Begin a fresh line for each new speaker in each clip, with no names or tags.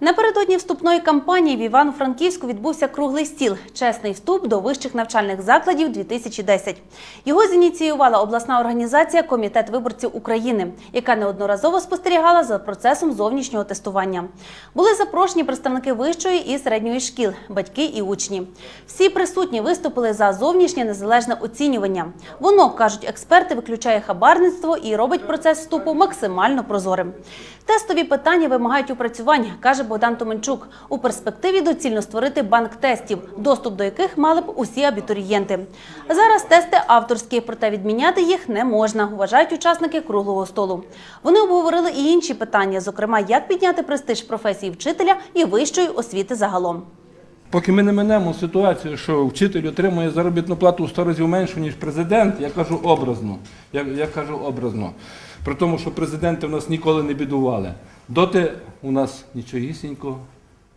Напередодні вступної кампанії в Івано-Франківську відбувся круглий стіл Чесний вступ до вищих навчальних закладів 2010 Його зініціювала обласна організація Комітет виборців України, яка неодноразово спостерігала за процесом зовнішнього тестування. Були запрошені представники вищої і середньої шкіл, батьки і учні. Всі присутні виступили за зовнішнє незалежне оцінювання. Воно кажуть експерти, виключає хабарництво і робить процес вступу максимально прозорим. Тестові питання вимагають упрацювань, каже Богдан Томенчук. У перспективі доцільно створити банк тестів, доступ до яких мали б усі абітурієнти. Зараз тести авторські, проте відміняти їх не можна, вважають учасники круглого столу. Вони обговорили і інші питання, зокрема, як підняти престиж професії вчителя і вищої освіти загалом.
Поки ми не минемо ситуацію, що вчитель отримує заробітну плату у 100 разів меншу, ніж президент, я кажу образно. Я, я кажу образно. При тому, що президенти в нас ніколи не бідували. Доти у нас нічогісінько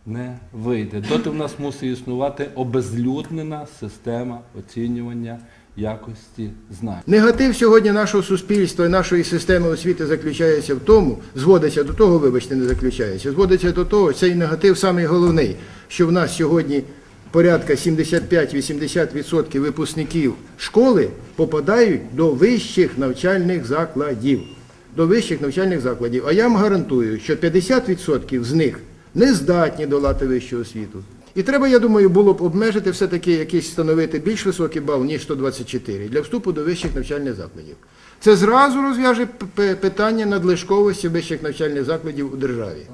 не вийде. Доти в нас мусить існувати обезлюднена система оцінювання якості знань.
Негатив сьогодні нашого суспільства і нашої системи освіти заключається в тому, зводиться до того, вибачте, не заключається, зводиться до того, цей негатив самий головний, що в нас сьогодні порядка 75-80% випускників школи попадають до вищих навчальних закладів. До вищих навчальних закладів. А я вам гарантую, що 50% з них не здатні долати вищу освіту. І треба, я думаю, було б обмежити все-таки якийсь встановити більш високий бал, ніж 124 для вступу до вищих навчальних закладів. Це зразу розв'яже питання надлишковості вищих навчальних закладів у державі.